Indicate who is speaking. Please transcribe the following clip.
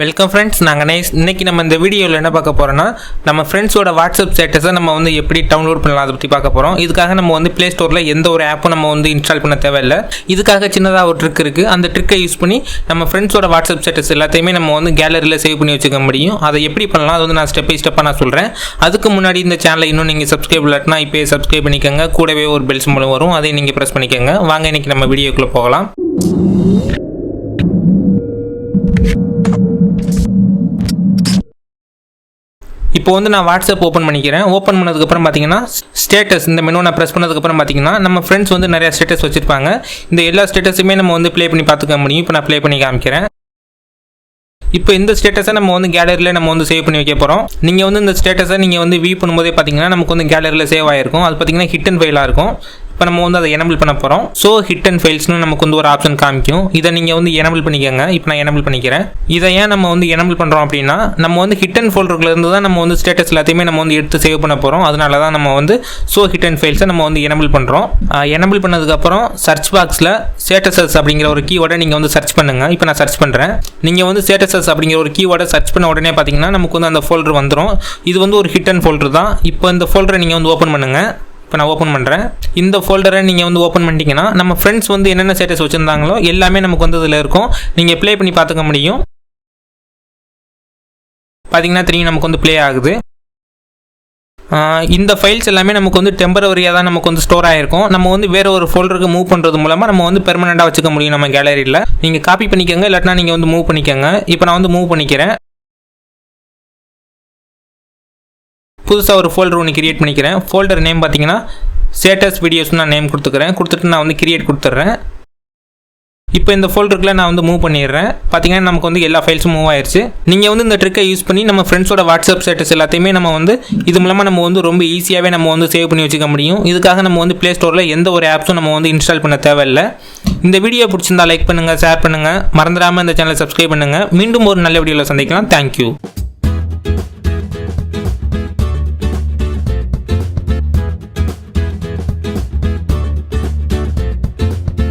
Speaker 1: Welcome friends நாங்கள் nice இன்னைக்கு நம்ம இந்த வீடியோவில் என்ன பார்க்க போகிறோன்னா நம்ம ஃப்ரெண்ட்ஸோட வாட்ஸ்அப் ஸ்டேட்டஸை நம்ம வந்து எப்படி டவுன்லோட் பண்ணலாம் அதை பற்றி பார்க்க போகிறோம் இதுக்காக நம்ம வந்து ப்ளே ஸ்டோரில் எந்த ஒரு ஆப்பும் நம்ம வந்து இன்ஸ்டால் பண்ண தேவையில்லை. இதுக்காக சின்னதாக ஒரு ட்ரிக் இருக்குது அந்த ட்ரிக்கை யூஸ் பண்ணி நம்ம ஃப்ரெண்ட்ஸோட வாட்ஸ்அப் ஸ்டேட்டஸ் எல்லாத்தையுமே நம்ம வந்து கேலரியில் சேவ் பண்ணி வச்சுக்க முடியும். அதை எப்படி பண்ணலாம் அது வந்து நான் ஸ்டெப் பை ஸ்டெப்பாக நான் சொல்கிறேன் அதுக்கு முன்னாடி இந்த சேனலை இன்னும் நீங்கள் சப்ஸ்கிரைப் இல்லாட்டினா இப்போயே சப்ஸ்கிரைப் பண்ணிக்கோங்க. கூடவே ஒரு பெல்ஸ் மூலம் வரும். அதையும் நீங்கள் ப்ரெஸ் பண்ணிக்கோங்க. வாங்க இன்றைக்கி நம்ம வீடியோக்குள்ளே போகலாம். இப்போ வந்து நான் வாட்ஸ்அப் ஓப்பன் பண்ணிக்கிறேன். ஓப்பன் பண்ணதுக்கப்புறம் பார்த்தீங்கன்னா ஸ்டேட்டஸ் இந்த மெனு நான் ப்ரெஸ் பண்ணதுக்கப்புறம் பார்த்தீங்கன்னா நம்ம ஃப்ரெண்ட்ஸ் வந்து நிறையா ஸ்டேட்டஸ் வச்சுருப்பாங்க. இந்த எல்லா ஸ்டேட்டஸுமே நம்ம வந்து ப்ளே பண்ணி பார்த்துக்க முடியும். இப்போ நான் ப்ளே பண்ணி காமிக்கிறேன். இப்போ இந்த ஸ்டேட்டஸை நம்ம வந்து கேலரியில் நம்ம வந்து சேவ் பண்ணி வைக்க போகிறோம் நீங்கள் வந்து இந்த ஸ்டேட்டஸை நீங்கள் வந்து வியூ பண்ணும்போதே பார்த்தீங்கன்னா நமக்கு வந்து கேலரியில் சேவ் ஆகிருக்கும் அது பார்த்தீங்கன்னா ஹிட் அண்ட் ஃபைலாக இருக்கும். இப்போ நம்ம வந்து அதை எனபிள் பண்ண போகிறோம் ஸோ ஹிட் அண்ட் ஃபைல்ஸ்னு நமக்கு வந்து ஒரு ஆப்ஷன் காமிக்கும். இதை நீங்கள் வந்து எனபிள் பண்ணிக்கோங்க. இப்போ நான் எனபிள் பண்ணிக்கிறேன். இதை ஏன் நம்ம வந்து எனபிள் பண்ணுறோம் அப்படின்னா நம்ம வந்து ஹிட் அண்ட் ஃபோல்டர்லேருந்து தான் நம்ம வந்து ஸ்டேட்டஸ் எல்லாத்தையுமே நம்ம வந்து எடுத்து சேவ் பண்ண போகிறோம் அதனால தான் நம்ம வந்து ஸோ ஹிட் அண்ட் ஃபைல்ஸை நம்ம வந்து எனபிள் பண்ணுறோம் எனபிள் பண்ணதுக்கப்புறம் சர்ச் பாக்ஸில் ஸ்டேட்டஸஸ் அப்படிங்கிற ஒரு கீவேர்டை நீங்கள் வந்து சர்ச் பண்ணுங்கள் இப்போ நான் சர்ச் பண்ணுறேன் நீங்கள் வந்து ஸ்டேட்டஸஸ் அப்படிங்கிற ஒரு கீவேர்டை சர்ச் பண்ண உடனே பார்த்தீங்கன்னா நமக்கு வந்து அந்த ஃபோல்டர் வந்துடும் இது வந்து ஒரு ஹிட் அண்ட் ஃபோல்டர் தான். இப்போ இந்த ஃபோல்டரை நீங்கள் வந்து ஓப்பன் பண்ணுங்கள் இப்போ நான் ஓப்பன் பண்ணுறேன் இந்த ஃபோல்டரை நீங்கள் வந்து ஓப்பன் பண்ணிட்டீங்கன்னா நம்ம ஃப்ரெண்ட்ஸ் வந்து என்னென்ன ஸ்டேட்டஸ் வச்சுருந்தாங்களோ எல்லாமே நமக்கு வந்து இதில் இருக்கும். நீங்கள் ப்ளே பண்ணி பார்த்துக்க முடியும். பார்த்தீங்கன்னா தெரியும் நமக்கு வந்து ப்ளே ஆகுது. இந்த ஃபைல்ஸ் எல்லாமே நமக்கு வந்து டெம்பரவரியாக தான் நமக்கு வந்து ஸ்டோர் ஆகிருக்கும் நம்ம வந்து வேறு ஒரு ஃபோல்டருக்கு மூவ் பண்ணுறது மூலமாக நம்ம வந்து பெர்மனெண்ட்டாக வச்சுக்க முடியும் நம்ம கேலரியில் நீங்கள் காப்பி பண்ணிக்கோங்க இல்லாட்டினா நீங்கள் வந்து மூவ் பண்ணிக்கோங்க. இப்போ நான் வந்து மூவ் பண்ணிக்கிறேன். புதுசாக ஒரு ஃபோல்டர் ஒன்று கிரியேட் பண்ணிக்கிறேன். ஃபோல்டர் நேம் பார்த்தீங்கன்னா ஸ்டேட்டஸ் வீடியோஸ் நான் நேம் கொடுத்துக்கிறேன். கொடுத்துட்டு நான் வந்து கிரியேட் கொடுத்துட்றேன். இப்போ இந்த ஃபோல்டருக்குள்ள நான் வந்து மூவ் பண்ணிடுறேன். பார்த்தீங்கன்னா நமக்கு வந்து எல்லா ஃபைல்ஸும் மூவ் ஆயிடுச்சு நீங்கள் வந்து இந்த ட்ரிக்கை யூஸ் பண்ணி நம்ம ஃப்ரெண்ட்ஸோட வாட்ஸ்அப் ஸ்டேட்டஸ் எல்லாத்தையுமே நம்ம வந்து இது மூலமாக நம்ம வந்து ரொம்ப ஈஸியாகவே நம்ம வந்து சேவ் பண்ணி வச்சுக்க முடியும். இதுக்காக நம்ம வந்து ப்ளே ஸ்டோரில் எந்த ஒரு ஆப்ஸும் நம்ம வந்து இன்ஸ்டால் பண்ண தேவையில்லை. இந்த வீடியோ பிடிச்சிருந்தா லைக் பண்ணுங்கள் ஷேர் பண்ணுங்கள் மறந்துடாமல் இந்த சேனலை சப்ஸ்கிரைப் பண்ணுங்கள் மீண்டும் ஒரு நல்ல வீடியோவில் சந்திக்கலாம். தேங்க்யூ